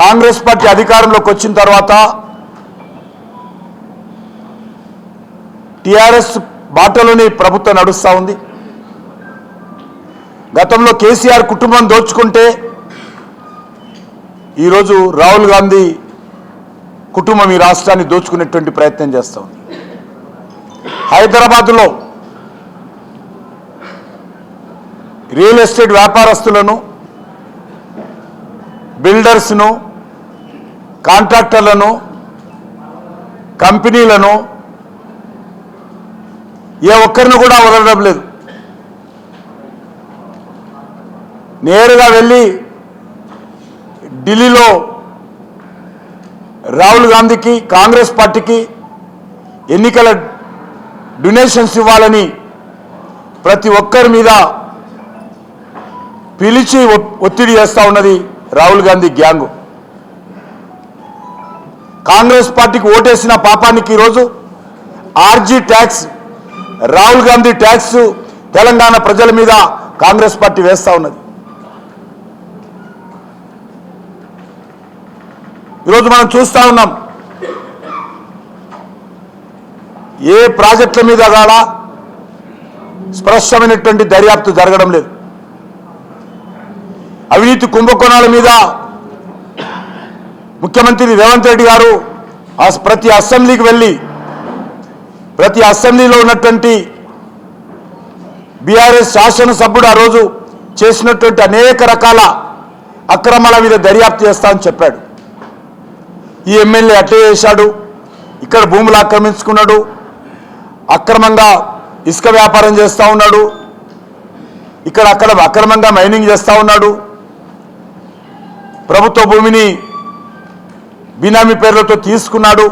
Congress party అధికారంలోకి వచ్చిన తర్వాత టిఆర్ఎస్ బాటలోని ప్రభుత్వం నడుస్తూ ఉంది. గతంలో కేసీఆర్ కుటుంబం దోచుకుంటే ఈరోజు రాహుల్ గాంధీ కుటుంబం ఈ రాష్ట్రాన్ని దోచుకునేటువంటి ప్రయత్నం చేస్తూ ఉంది. హైదరాబాద్లో రియల్ ఎస్టేట్ వ్యాపారస్తులను బిల్డర్స్ను కాంట్రాక్టర్లను కంపెనీలను ఏ ఒక్కరిని కూడా వదలడం లేదు. నేరుగా వెళ్ళి ఢిల్లీలో రాహుల్ గాంధీకి కాంగ్రెస్ పార్టీకి ఎన్నికల డొనేషన్స్ ఇవ్వాలని ప్రతి ఒక్కరి మీద పిలిచి ఒ- ఒత్తిడి చేస్తూ ఉన్నది రాహుల్ గాంధీ గ్యాంగు. కాంగ్రెస్ పార్టీకి ఓటేసిన పాపానికి ఈరోజు RG tax Rahul Gandhi tax Telangana ప్రజల మీద కాంగ్రెస్ పార్టీ వేస్తూ ఉన్నది. ఈరోజు మనం చూస్తూ ఉన్నాం ఏ ప్రాజెక్టుల మీద కూడా స్పష్టమైనటువంటి దర్యాప్తు జరగడం లేదు. అవినీతి కుంభకోణాల మీద ముఖ్యమంత్రి రేవంత్ రెడ్డి గారు ప్రతి అసెంబ్లీకి వెళ్ళి ప్రతి అసెంబ్లీలో ఉన్నటువంటి బీఆర్ఎస్ శాసనసభ్యుడు ఆ రోజు చేసినటువంటి అనేక రకాల అక్రమాల మీద దర్యాప్తు చేస్తా అని చెప్పాడు. ఈ ఎమ్మెల్యే అట్లే చేశాడు. ఇక్కడ భూములు ఆక్రమించుకున్నాడు. అక్రమంగా ఇసుక వ్యాపారం చేస్తూ ఉన్నాడు. ఇక్కడ అక్కడ అక్రమంగా మైనింగ్ చేస్తూ ఉన్నాడు. ప్రభుత్వ భూమిని బినామీ పేర్లతో తీసుకున్నాడు.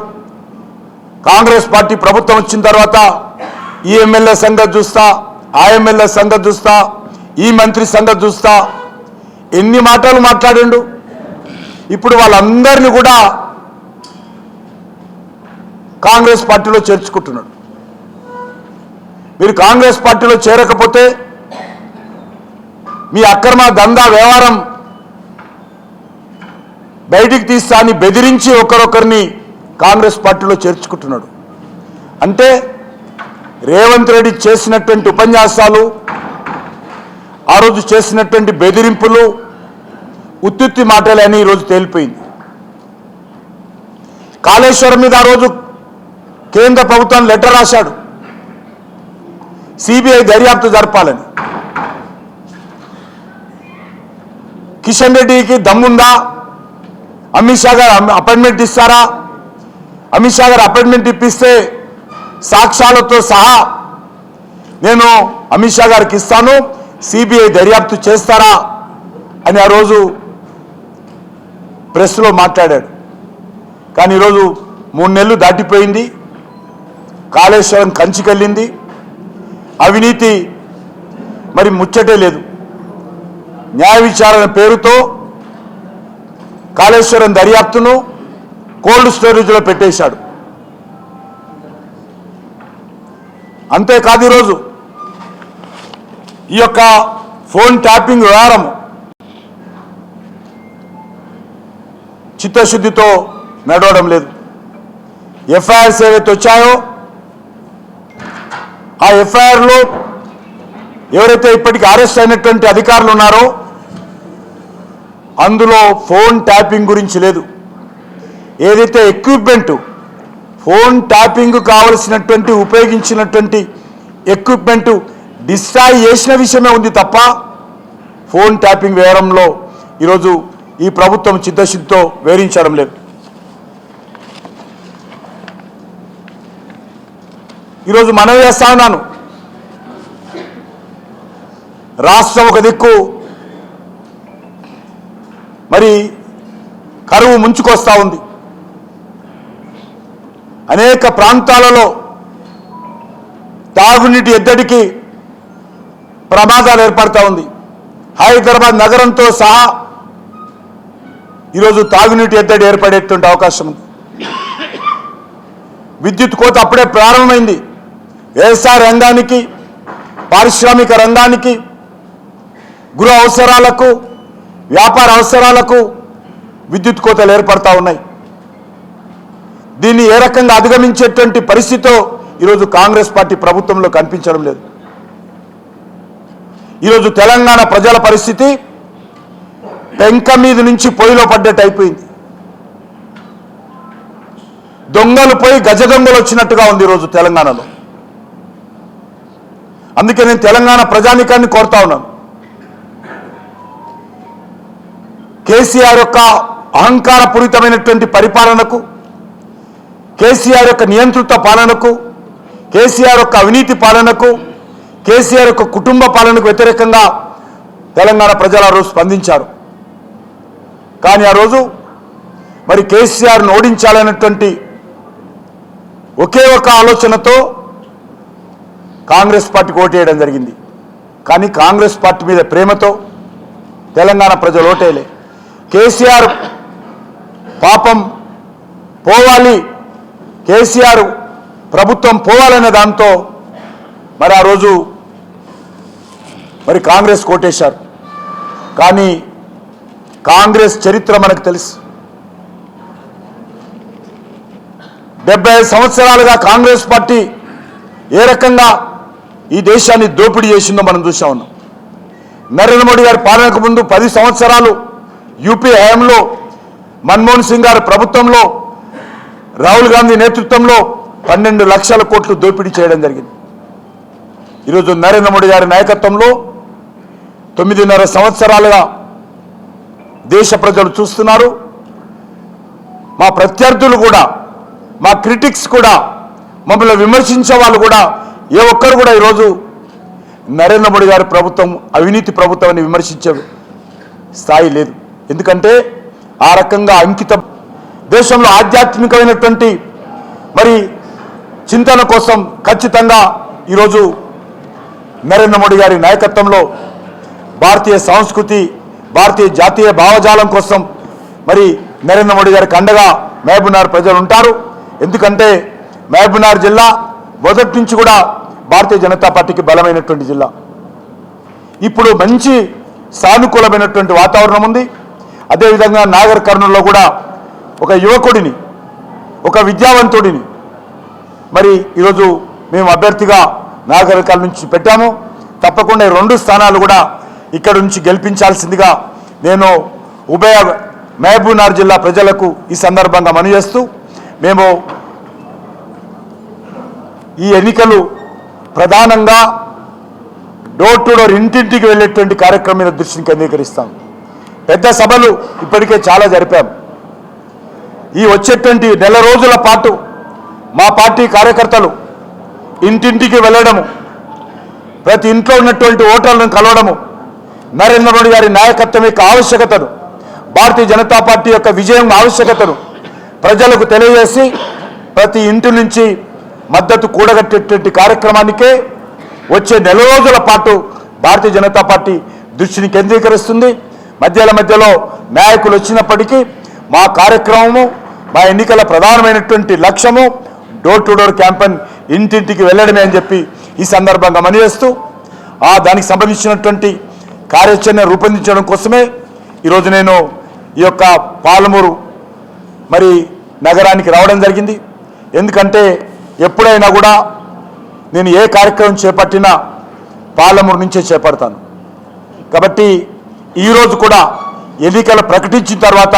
కాంగ్రెస్ పార్టీ ప్రభుత్వం వచ్చిన తర్వాత ఈ ఎమ్మెల్యే సంగతి చూస్తా ఆ ఎమ్మెల్యే సంగతి చూస్తా ఈ మంత్రి సంగతి చూస్తా. ఎన్ని మాటలు మాట్లాడిండు? ఇప్పుడు వాళ్ళందరినీ కూడా కాంగ్రెస్ పార్టీలో చేర్చుకుంటున్నాడు. మీరు కాంగ్రెస్ పార్టీలో చేరకపోతే మీ అక్రమ దందా వ్యవహారం బయటికి తీస్తా అని బెదిరించి ఒకరొకరిని కాంగ్రెస్ పార్టీలో చేర్చుకుంటున్నాడు. అంటే రేవంత్ రెడ్డి చేసినటువంటి ఉపన్యాసాలు ఆ రోజు చేసినటువంటి బెదిరింపులు ఉత్తుత్తి మాటలే అని ఈరోజు తేలిపోయింది. కాళేశ్వరం మీద ఆ రోజు కేంద్ర ప్రభుత్వం లెటర్ రాశాడు. సిబిఐ దర్యాప్తు జరపాలని. కిషన్ రెడ్డికి దమ్ముందా? అమిత్ షా గారు అమ్- అపాయింట్మెంట్ ఇస్తారా? అమిత్ షా గారు అపాయింట్మెంట్ ఇప్పిస్తే సాక్ష్యాలతో సహా నేను అమిత్ షా గారికి ఇస్తాను. సిబిఐ దర్యాప్తు చేస్తారా? అని ఆ రోజు ప్రెస్లో మాట్లాడాడు. కానీ ఈరోజు మూడు నెలలు దాటిపోయింది. కాళేశ్వరం కంచికెళ్ళింది. అవినీతి మరి ముచ్చటే లేదు. న్యాయ విచారణ పేరుతో కాళేశ్వరం దర్యాప్తును కోల్డ్ స్టోరేజ్లో పెట్టేశాడు. అంతేకాదు ఈరోజు ఈ యొక్క ఫోన్ ట్యాపింగ్ వ్యవహారం చిత్తశుద్ధితో నడవడం లేదు. ఎఫ్ఐఆర్స్ ఏవైతే వచ్చాయో ఆ ఎఫ్ఐఆర్లో ఎవరైతే ఇప్పటికి అరెస్ట్ అయినటువంటి అధికారులు ఉన్నారో అందులో ఫోన్ ట్యాపింగ్ గురించి లేదు. ఏదైతే ఎక్విప్మెంట్ ఫోన్ ట్యాపింగ్ కావలసినటువంటి ఉపయోగించినటువంటి ఎక్విప్మెంట్ డిస్ట్రాయ్ చేసిన విషయమే ఉంది తప్ప ఫోన్ ట్యాపింగ్ వేయడంలో ఈరోజు ఈ ప్రభుత్వం చిత్తశుద్ధితో వేరించడం లేదు. ఈరోజు మనం చేస్తా ఉన్నాను. రాష్ట్రం ఒక దిక్కు మరి కరువు ముంచుకొస్తా ఉంది. అనేక ప్రాంతాలలో తాగునీటి ఎద్దడికి ప్రమాదాలు ఏర్పడతా ఉంది. హైదరాబాద్ నగరంతో సహా ఈరోజు తాగునీటి ఎద్దడి ఏర్పడేటువంటి అవకాశం ఉంది. విద్యుత్ కోత అప్పుడే ప్రారంభమైంది. వ్యవసాయ రంగానికి పారిశ్రామిక రంగానికి గృహ అవసరాలకు వ్యాపార అవసరాలకు విద్యుత్ కోతలు ఏర్పడతా ఉన్నాయి. దీన్ని ఏ రకంగా అధిగమించేటువంటి పరిస్థితితో ఈరోజు కాంగ్రెస్ పార్టీ ప్రభుత్వంలో కనిపించడం లేదు. ఈరోజు తెలంగాణ ప్రజల పరిస్థితి పెంక మీద నుంచి పొయ్యిలో పడ్డట్టు అయిపోయింది. దొంగలు పోయి గజ దొంగలు వచ్చినట్టుగా ఉంది ఈరోజు తెలంగాణలో. అందుకే నేను తెలంగాణ ప్రజానికాన్ని కోరుతా ఉన్నాను. కేసీఆర్ యొక్క అహంకారపూరితమైనటువంటి పరిపాలనకు కేసీఆర్ యొక్క నియంత్రిత పాలనకు కేసీఆర్ యొక్క అవినీతి పాలనకు కేసీఆర్ యొక్క కుటుంబ పాలనకు వ్యతిరేకంగా తెలంగాణ ప్రజలు ఆ రోజు స్పందించారు. కానీ ఆ రోజు మరి కేసీఆర్ను ఓడించాలనేటువంటి ఒకే ఒక ఆలోచనతో కాంగ్రెస్ పార్టీకి ఓటేయడం జరిగింది. కానీ కాంగ్రెస్ పార్టీ మీద ప్రేమతో తెలంగాణ ప్రజలు ఓటేయలే కేసీఆర్ పాపం పోవాలి కేసీఆర్ ప్రభుత్వం పోవాలనే దాంతో మరి ఆ రోజు మరి కాంగ్రెస్ కోటేశారు. కానీ కాంగ్రెస్ చరిత్ర మనకు తెలుసు. డెబ్బై ఐదు సంవత్సరాలుగా కాంగ్రెస్ పార్టీ ఏ రకంగా ఈ దేశాన్ని దోపిడీ చేసిందో మనం చూసా ఉన్నాం. నరేంద్ర మోడీ గారి పాలనకు ముందు పది సంవత్సరాలు యూపీ హయాంలో మన్మోహన్ సింగ్ గారి ప్రభుత్వంలో రాహుల్ గాంధీ నేతృత్వంలో పన్నెండు లక్షల కోట్లు దోపిడీ చేయడం జరిగింది. ఈరోజు నరేంద్ర మోడీ గారి నాయకత్వంలో తొమ్మిదిన్నర సంవత్సరాలుగా దేశ ప్రజలు చూస్తున్నారు. మా ప్రత్యర్థులు కూడా మా క్రిటిక్స్ కూడా మమ్మల్ని విమర్శించే వాళ్ళు కూడా ఏ ఒక్కరు కూడా ఈరోజు నరేంద్ర మోడీ గారి ప్రభుత్వం అవినీతి ప్రభుత్వాన్ని విమర్శించే స్థాయి లేదు. ఎందుకంటే ఆ రకంగా అంకితం. దేశంలో ఆధ్యాత్మికమైనటువంటి మరి చింతన కోసం ఖచ్చితంగా ఈరోజు నరేంద్ర మోడీ గారి నాయకత్వంలో భారతీయ సంస్కృతి భారతీయ జాతీయ భావజాలం కోసం మరి నరేంద్ర మోడీ గారికి అండగా మహబూబ్నార్ ప్రజలు ఉంటారు. ఎందుకంటే మహబూబ్నార్ జిల్లా మొదటి నుంచి కూడా భారతీయ జనతా పార్టీకి బలమైనటువంటి జిల్లా. ఇప్పుడు మంచి సానుకూలమైనటువంటి వాతావరణం ఉంది. అదేవిధంగా నాగర్ కర్నూలులో కూడా ఒక యువకుడిని ఒక విద్యావంతుడిని మరి ఈరోజు మేము అభ్యర్థిగా నాగరికాల నుంచి పెట్టాము. తప్పకుండా రెండు స్థానాలు కూడా ఇక్కడ నుంచి గెలిపించాల్సిందిగా నేను ఉభయ మహబూబ్నగర్ జిల్లా ప్రజలకు ఈ సందర్భంగా మనవి మేము ఈ ఎన్నికలు ప్రధానంగా డోర్ టు డోర్ ఇంటింటికి వెళ్ళేటువంటి కార్యక్రమం మీద దృష్టిని కేంద్రీకరిస్తాం పెద్ద సభలు ఇప్పటికే చాలా జరిపాం. ఈ వచ్చేటువంటి నెల రోజుల పాటు మా పార్టీ కార్యకర్తలు ఇంటింటికి వెళ్ళడము ప్రతి ఇంట్లో ఉన్నటువంటి ఓటర్లను కలవడము నరేంద్ర మోడీ గారి నాయకత్వం యొక్క ఆవశ్యకతను భారతీయ జనతా పార్టీ యొక్క విజయం ఆవశ్యకతను ప్రజలకు తెలియజేసి ప్రతి ఇంటి నుంచి మద్దతు కూడగట్టేటువంటి కార్యక్రమానికే వచ్చే నెల రోజుల పాటు భారతీయ జనతా పార్టీ దృష్టిని కేంద్రీకరిస్తుంది. మధ్యలో మధ్యలో నాయకులు వచ్చినప్పటికీ మా కార్యక్రమము మా ఎన్నికల ప్రధానమైనటువంటి లక్ష్యము డోర్ టు డోర్ క్యాంపెయిన్ ఇంటింటికి వెళ్ళడమే అని చెప్పి ఈ సందర్భంగా మనివేస్తూ ఆ దానికి సంబంధించినటువంటి కార్యాచరణ రూపొందించడం కోసమే ఈరోజు నేను ఈ యొక్క పాలమూరు మరి నగరానికి రావడం జరిగింది. ఎందుకంటే ఎప్పుడైనా కూడా నేను ఏ కార్యక్రమం చేపట్టినా పాలమూరు నుంచే చేపడతాను. కాబట్టి ఈరోజు కూడా ఎన్నికలు ప్రకటించిన తర్వాత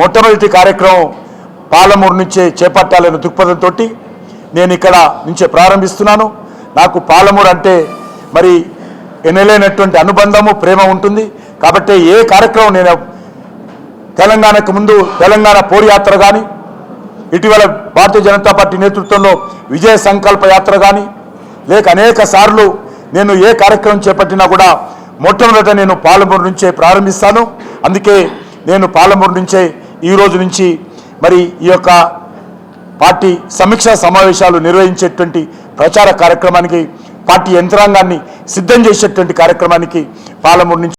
మొట్టమొదటి కార్యక్రమం పాలమూరు నుంచే చేపట్టాలనే దృక్పథంతో నేను ఇక్కడ నుంచే ప్రారంభిస్తున్నాను. నాకు పాలమూరు అంటే మరి ఎనలేనటువంటి అనుబంధము ప్రేమ ఉంటుంది. కాబట్టి ఏ కార్యక్రమం నేను తెలంగాణకు ముందు తెలంగాణ పోరుయాత్ర కానీ ఇటీవల భారతీయ జనతా పార్టీ నేతృత్వంలో విజయ సంకల్ప యాత్ర కానీ లేక అనేక సార్లు నేను ఏ కార్యక్రమం చేపట్టినా కూడా మొట్టమొదట నేను పాలమూరు నుంచే ప్రారంభిస్తాను. అందుకే నేను పాలమూరు నుంచే ఈ రోజు నుంచి మరి ఈ యొక్క పార్టీ సమీక్షా సమావేశాలు నిర్వహించేటువంటి ప్రచార కార్యక్రమానికి పార్టీ యంత్రాంగాన్ని సిద్ధం చేసేటువంటి కార్యక్రమానికి పాలమూరు నుంచి